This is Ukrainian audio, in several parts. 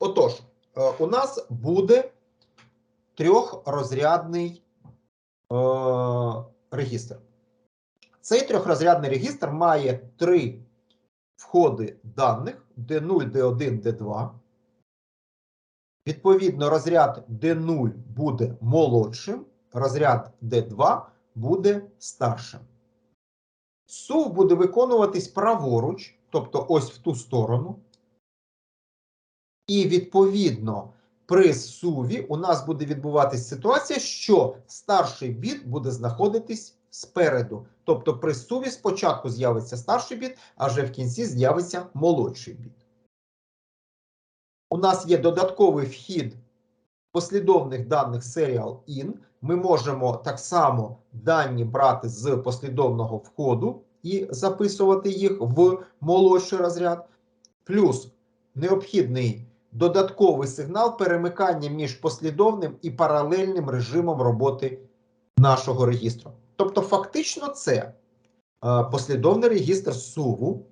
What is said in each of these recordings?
Отож, е, у нас буде трьохрозрядний е, регістр. Цей трьохрозрядний регістр має три входи даних D0, D1, D2. Відповідно, розряд D0 буде молодшим, розряд D2 буде старшим. Сув буде виконуватись праворуч, тобто ось в ту сторону. І відповідно при суві у нас буде відбуватись ситуація, що старший біт буде знаходитись спереду. Тобто при суві спочатку з'явиться старший біт, а вже в кінці з'явиться молодший біт. У нас є додатковий вхід послідовних даних Serial IN. Ми можемо так само дані брати з послідовного входу і записувати їх в молодший розряд. Плюс необхідний додатковий сигнал перемикання між послідовним і паралельним режимом роботи нашого регістру. Тобто, фактично, це е, послідовний регістр суву,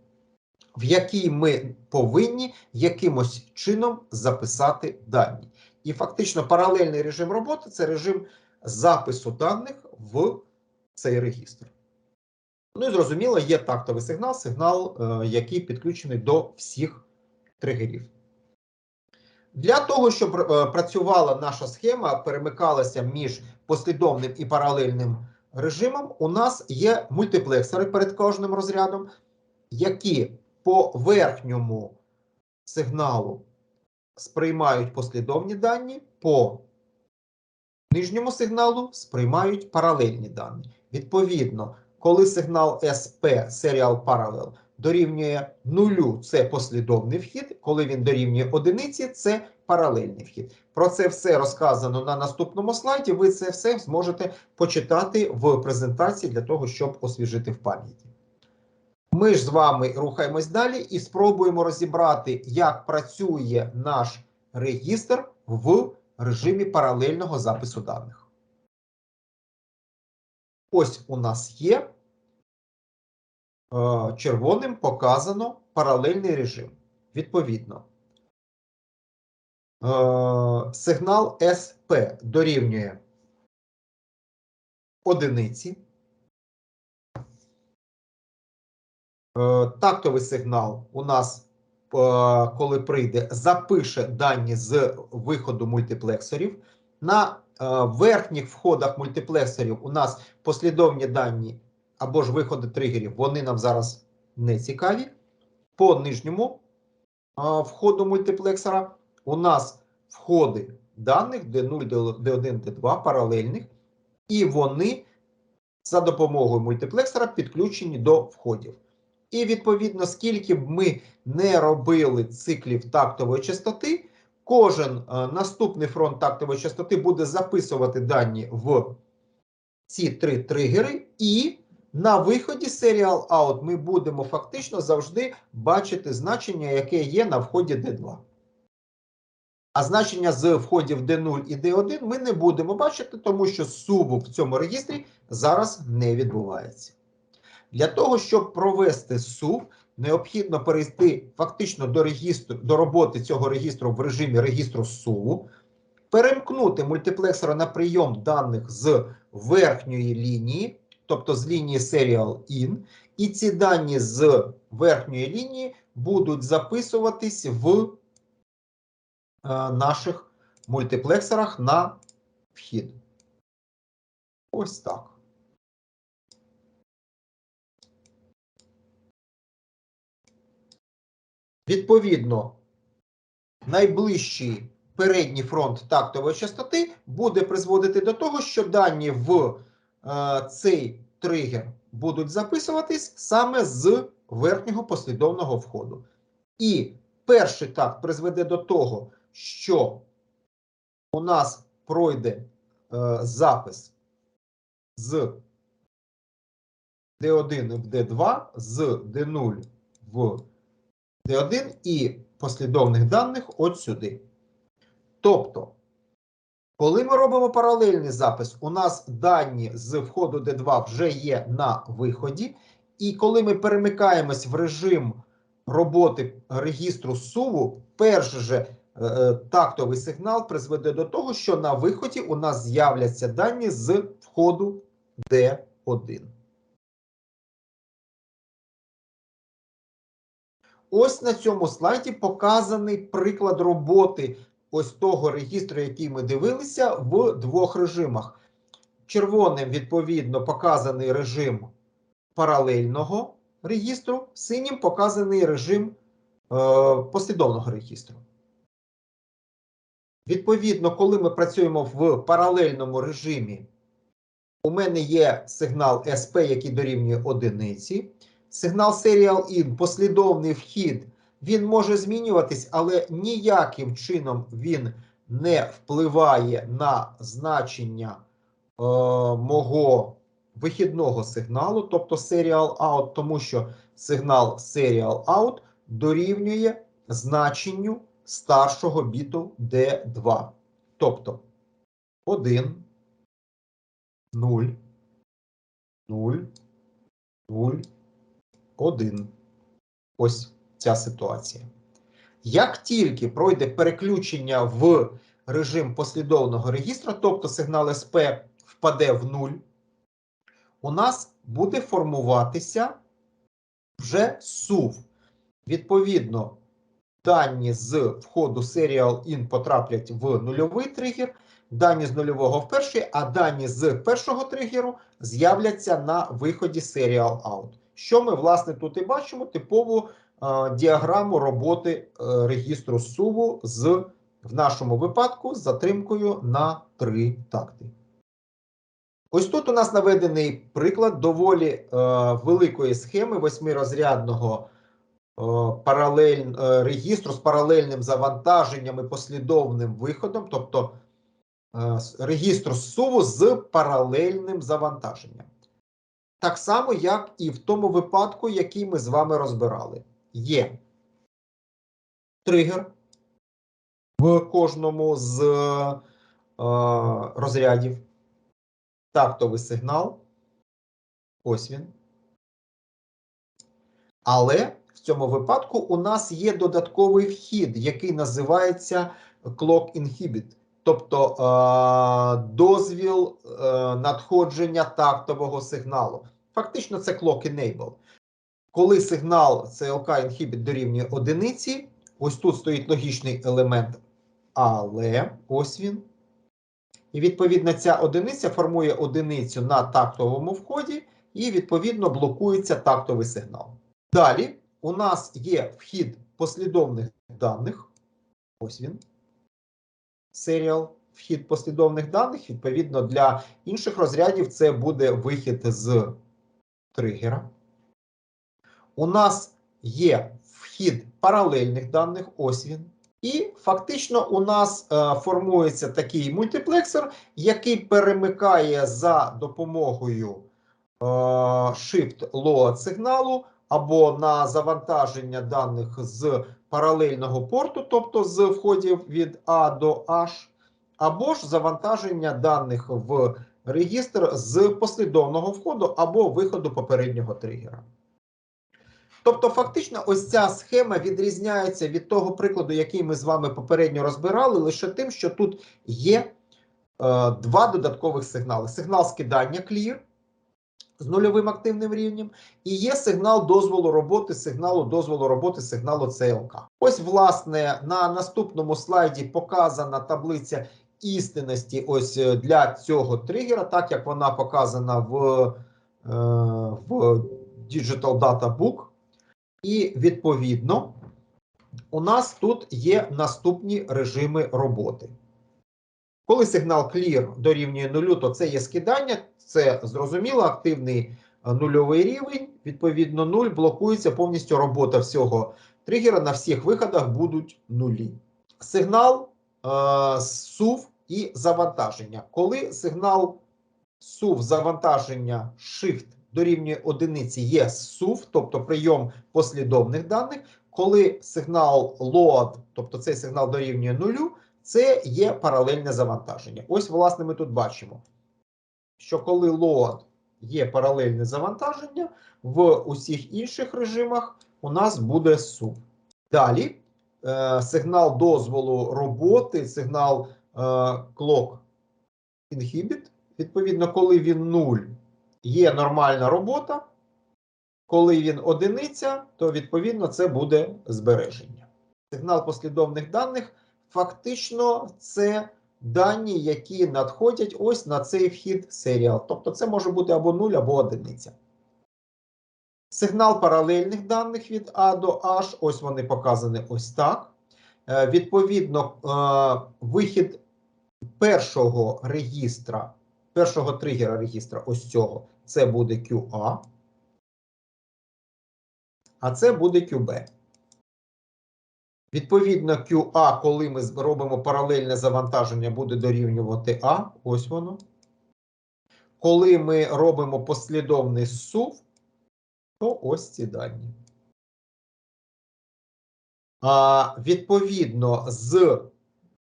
в який ми повинні якимось чином записати дані. І фактично паралельний режим роботи це режим запису даних в цей регістр. Ну і зрозуміло, є тактовий сигнал, сигнал, е, який підключений до всіх тригерів. Для того, щоб е, працювала наша схема, перемикалася між послідовним і паралельним режимом, у нас є мультиплексори перед кожним розрядом, які по верхньому сигналу сприймають послідовні дані, по нижньому сигналу сприймають паралельні дані. Відповідно, коли сигнал SP Serial Parallel дорівнює нулю, це послідовний вхід, коли він дорівнює одиниці, це паралельний вхід. Про це все розказано на наступному слайді. Ви це все зможете почитати в презентації для того, щоб освіжити в пам'яті. Ми ж з вами рухаємось далі і спробуємо розібрати, як працює наш регістр в режимі паралельного запису даних. Ось у нас є червоним показано паралельний режим. Відповідно, е, сигнал SP дорівнює одиниці. Е, Тактовий сигнал у нас, е, коли прийде, запише дані з виходу мультиплексорів. На е, верхніх входах мультиплексорів у нас послідовні дані або ж виходи тригерів, вони нам зараз не цікаві. По нижньому входу мультиплексора у нас входи даних D0, D1, D2 паралельних, і вони за допомогою мультиплексора підключені до входів. І відповідно, скільки б ми не робили циклів тактової частоти, кожен е, наступний фронт тактової частоти буде записувати дані в ці три тригери, і на виході Serial Out ми будемо фактично завжди бачити значення, яке є на вході D2. А значення з входів D0 і D1 ми не будемо бачити, тому що суву в цьому регістрі зараз не відбувається. Для того, щоб провести сув, необхідно перейти фактично до регістру, до роботи цього регістру в режимі регістру суву, перемкнути мультиплексора на прийом даних з верхньої лінії, тобто з лінії Serial IN, і ці дані з верхньої лінії будуть записуватись в е, наших мультиплексорах на вхід. Ось так. Відповідно, найближчий передній фронт тактової частоти буде призводити до того, що дані в цей тригер будуть записуватись саме з верхнього послідовного входу. І перший такт призведе до того, що у нас пройде е, запис з D1 в D2, з D0 в D1 і послідовних даних от сюди. Тобто, коли ми робимо паралельний запис, у нас дані з входу D2 вже є на виході, і коли ми перемикаємось в режим роботи регістру суву, перш же е, тактовий сигнал призведе до того, що на виході у нас з'являться дані з входу D1. Ось на цьому слайді показаний приклад роботи ось того регістру, який ми дивилися, в двох режимах. Червоним, відповідно, показаний режим паралельного регістру, синім показаний режим е, послідовного регістру. Відповідно, коли ми працюємо в паралельному режимі, у мене є сигнал SP, який дорівнює одиниці. Сигнал Serial In, послідовний вхід, він може змінюватись, але ніяким чином він не впливає на значення е, мого вихідного сигналу, тобто Serial Out, тому що сигнал Serial Out дорівнює значенню старшого біту D2. Тобто 1, 0, 0, 0, 1. Ось ця ситуація. Як тільки пройде переключення в режим послідовного регістру, тобто сигнал СП впаде в 0, у нас буде формуватися вже SUV. Відповідно, дані з входу Serial In потраплять в нульовий тригер, дані з нульового в перший, а дані з першого тригеру з'являться на виході Serial Out. Що ми, власне, тут і бачимо типову діаграму роботи е, регістру суву з, в нашому випадку, з затримкою на 3 такти. Ось тут у нас наведений приклад доволі е, великої схеми восьмирозрядного е, паралель, е, регістру з паралельним завантаженням і послідовним виходом, тобто е, регістру суву з паралельним завантаженням. Так само, як і в тому випадку, який ми з вами розбирали. Є тригер в кожному з е, розрядів. Тактовий сигнал. Ось він. Але в цьому випадку у нас є додатковий вхід, який називається Clock Inhibit. Тобто е, дозвіл е, надходження тактового сигналу. Фактично, це Clock Enable. Коли сигнал CLK Inhibit дорівнює одиниці, ось тут стоїть логічний елемент, але ось він. І відповідно ця одиниця формує одиницю на тактовому вході, і, відповідно, блокується тактовий сигнал. Далі у нас є вхід послідовних даних. Ось він серіал вхід послідовних даних. Відповідно, для інших розрядів це буде вихід з тригера. У нас є вхід паралельних даних, ось він. І фактично у нас е, формується такий мультиплексор, який перемикає за допомогою е, shift load сигналу або на завантаження даних з паралельного порту, тобто з входів від А до H, або ж завантаження даних в регістр з послідовного входу або виходу попереднього тригера. Тобто, фактично, ось ця схема відрізняється від того прикладу, який ми з вами попередньо розбирали, лише тим, що тут є е, два додаткових сигнали: сигнал скидання clear з нульовим активним рівнем, і є сигнал дозволу роботи, сигналу дозволу роботи, сигналу CLK. Ось, власне, на наступному слайді показана таблиця істинності ось е, для цього тригера, так як вона показана в, е, в Digital Data Book. І відповідно у нас тут є наступні режими роботи. Коли сигнал clear дорівнює нулю, то це є скидання, це зрозуміло, активний е, нульовий рівень. Відповідно, 0 блокується повністю робота всього тригера. На всіх виходах будуть нулі. Сигнал е, SUV і завантаження. Коли сигнал SUV завантаження Shift дорівнює одиниці є SUV, тобто прийом послідовних даних. Коли сигнал load, тобто цей сигнал дорівнює нулю, це є паралельне завантаження. Ось, власне, ми тут бачимо, що коли load є паралельне завантаження, в усіх інших режимах у нас буде SUV. Далі е, сигнал дозволу роботи, сигнал е, clock inhibit. Відповідно, коли він 0, є нормальна робота. Коли він одиниця, то відповідно це буде збереження. Сигнал послідовних даних фактично це дані, які надходять ось на цей вхід серіал. Тобто це може бути або 0, або одиниця. Сигнал паралельних даних від А до H, ось вони показані ось так. Е, Відповідно, е, вихід першого регістра, першого тригера регістра, ось цього, це буде QA, а це буде QB. Відповідно, QA, коли ми робимо паралельне завантаження, буде дорівнювати А. Ось воно. Коли ми робимо послідовний сув, то ось ці дані. А, відповідно, з е,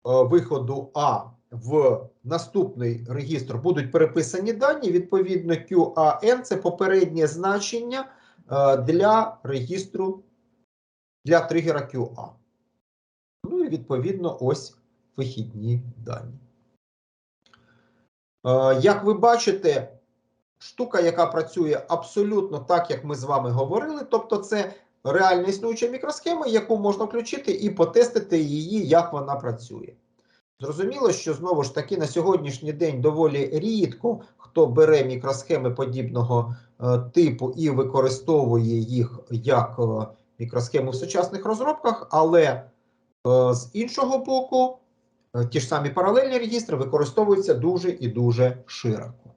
виходу А в наступний регістр будуть переписані дані. Відповідно, QAN це попереднє значення е, для регістру для тригера QA. Ну і відповідно ось вихідні дані. Е, Як ви бачите, штука, яка працює абсолютно так, як ми з вами говорили, тобто це реально існуюча мікросхема, яку можна включити і потестити її, як вона працює. Зрозуміло, що знову ж таки на сьогоднішній день доволі рідко хто бере мікросхеми подібного е, типу і використовує їх як е, мікросхеми в сучасних розробках, але е, з іншого боку, е, ті ж самі паралельні регістри використовуються дуже і дуже широко.